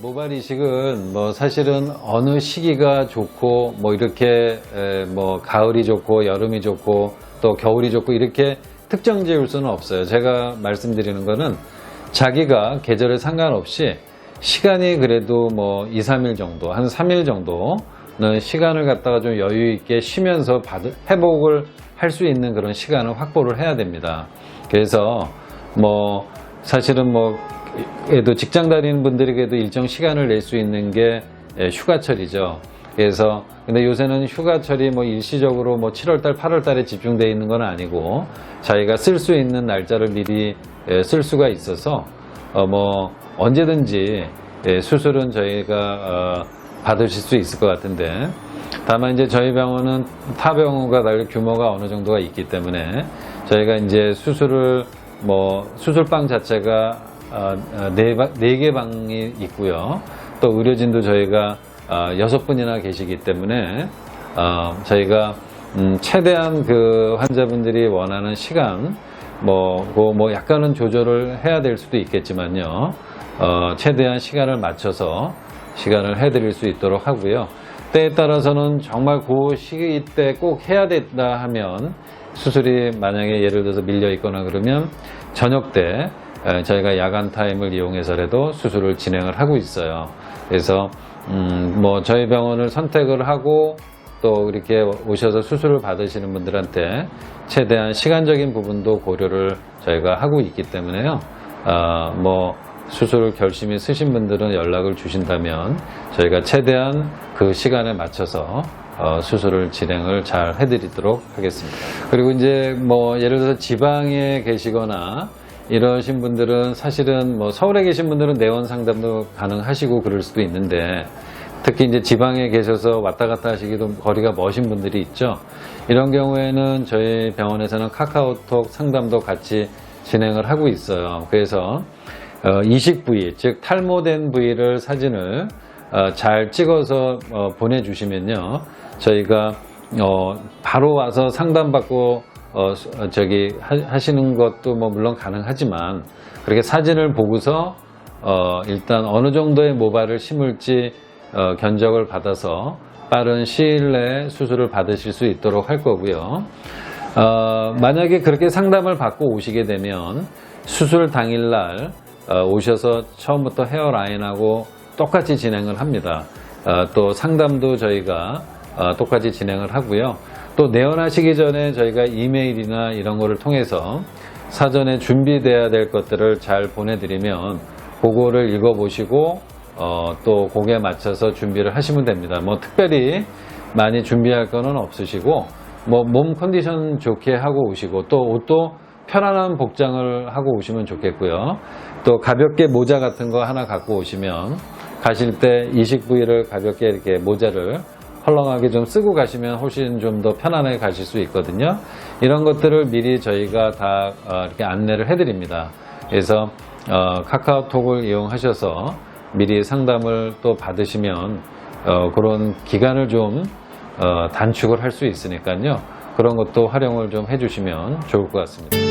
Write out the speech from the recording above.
모발 이식은 뭐 사실은 어느 시기가 좋고 뭐 이렇게 에, 뭐 가을이 좋고 여름이 좋고 또 겨울이 좋고 이렇게 특정 지을 수는 없어요. 제가 말씀드리는 거는 자기가 계절에 상관없이 시간이 그래도 뭐 2, 3일 정도, 한 3일 정도는 시간을 갖다가 좀 여유 있게 쉬면서 회복을 할 수 있는 그런 시간을 확보를 해야 됩니다. 그래서 뭐 사실은 뭐 그래도 직장 다니는 분들에게도 일정 시간을 낼 수 있는 게 예, 휴가철이죠. 그래서 근데 요새는 휴가철이 뭐 일시적으로 뭐 7월달, 8월달에 집중되어 있는 건 아니고 자기가 쓸 수 있는 날짜를 미리 예, 쓸 수가 있어서 어 뭐 언제든지 예, 수술은 저희가 어 받으실 수 있을 것 같은데 다만 이제 저희 병원은 타 병원과 달리 규모가 어느 정도가 있기 때문에 저희가 이제 수술을 뭐 수술방 자체가 어, 어, 네, 바- 네개 방이 있고요. 또 의료진도 저희가 어, 여섯 분이나 계시기 때문에 어, 저희가 음, 최대한 그 환자분들이 원하는 시간 뭐, 그거 뭐 약간은 조절을 해야 될 수도 있겠지만요. 어, 최대한 시간을 맞춰서 시간을 해드릴 수 있도록 하고요. 때에 따라서는 정말 그 시기 때 꼭 해야 된다 하면 수술이 만약에 예를 들어서 밀려 있거나 그러면 저녁 때 에, 저희가 야간 타임을 이용해서라도 수술을 진행을 하고 있어요. 그래서 음, 뭐 저희 병원을 선택을 하고 또 이렇게 오셔서 수술을 받으시는 분들한테 최대한 시간적인 부분도 고려를 저희가 하고 있기 때문에요. 아, 뭐 수술 결심이 쓰신 분들은 연락을 주신다면 저희가 최대한 그 시간에 맞춰서 어, 수술을 진행을 잘 해드리도록 하겠습니다. 그리고 이제 뭐 예를 들어서 지방에 계시거나 이러신 분들은 사실은 뭐 서울에 계신 분들은 내원 상담도 가능하시고 그럴 수도 있는데 특히 이제 지방에 계셔서 왔다 갔다 하시기도 거리가 머신 분들이 있죠. 이런 경우에는 저희 병원에서는 카카오톡 상담도 같이 진행을 하고 있어요. 그래서 어, 이식 부위, 즉 탈모된 부위를 사진을 어, 잘 찍어서 어, 보내주시면요, 저희가 어, 바로 와서 상담받고 어, 수- 어, 저기 하, 시는 것도 뭐 물론 가능하지만 그렇게 사진을 보고서 어, 일단 어느 정도의 모발을 심을지 어, 견적을 받아서 빠른 시일 내에 수술을 받으실 수 있도록 할 거고요. 어, 만약에 그렇게 상담을 받고 오시게 되면 수술 당일날 어, 오셔서 처음부터 헤어라인하고 똑같이 진행을 합니다. 어, 또 상담도 저희가 어, 똑같이 진행을 하고요. 또 내원하시기 전에 저희가 이메일이나 이런 거를 통해서 사전에 준비돼야 될 것들을 잘 보내드리면 그거를 읽어보시고 어, 또 거기에 맞춰서 준비를 하시면 됩니다. 뭐 특별히 많이 준비할 거는 없으시고 뭐 몸 컨디션 좋게 하고 오시고 또 옷도 편안한 복장을 하고 오시면 좋겠고요. 또 가볍게 모자 같은 거 하나 갖고 오시면 가실 때 이식 부위를 가볍게 이렇게 모자를 헐렁하게 좀 쓰고 가시면 훨씬 좀 더 편안하게 가실 수 있거든요. 이런 것들을 미리 저희가 다 어, 이렇게 안내를 해드립니다. 그래서 어, 카카오톡을 이용하셔서 미리 상담을 또 받으시면 어, 그런 기간을 좀 어, 단축을 할 수 있으니까요. 그런 것도 활용을 좀 해주시면 좋을 것 같습니다.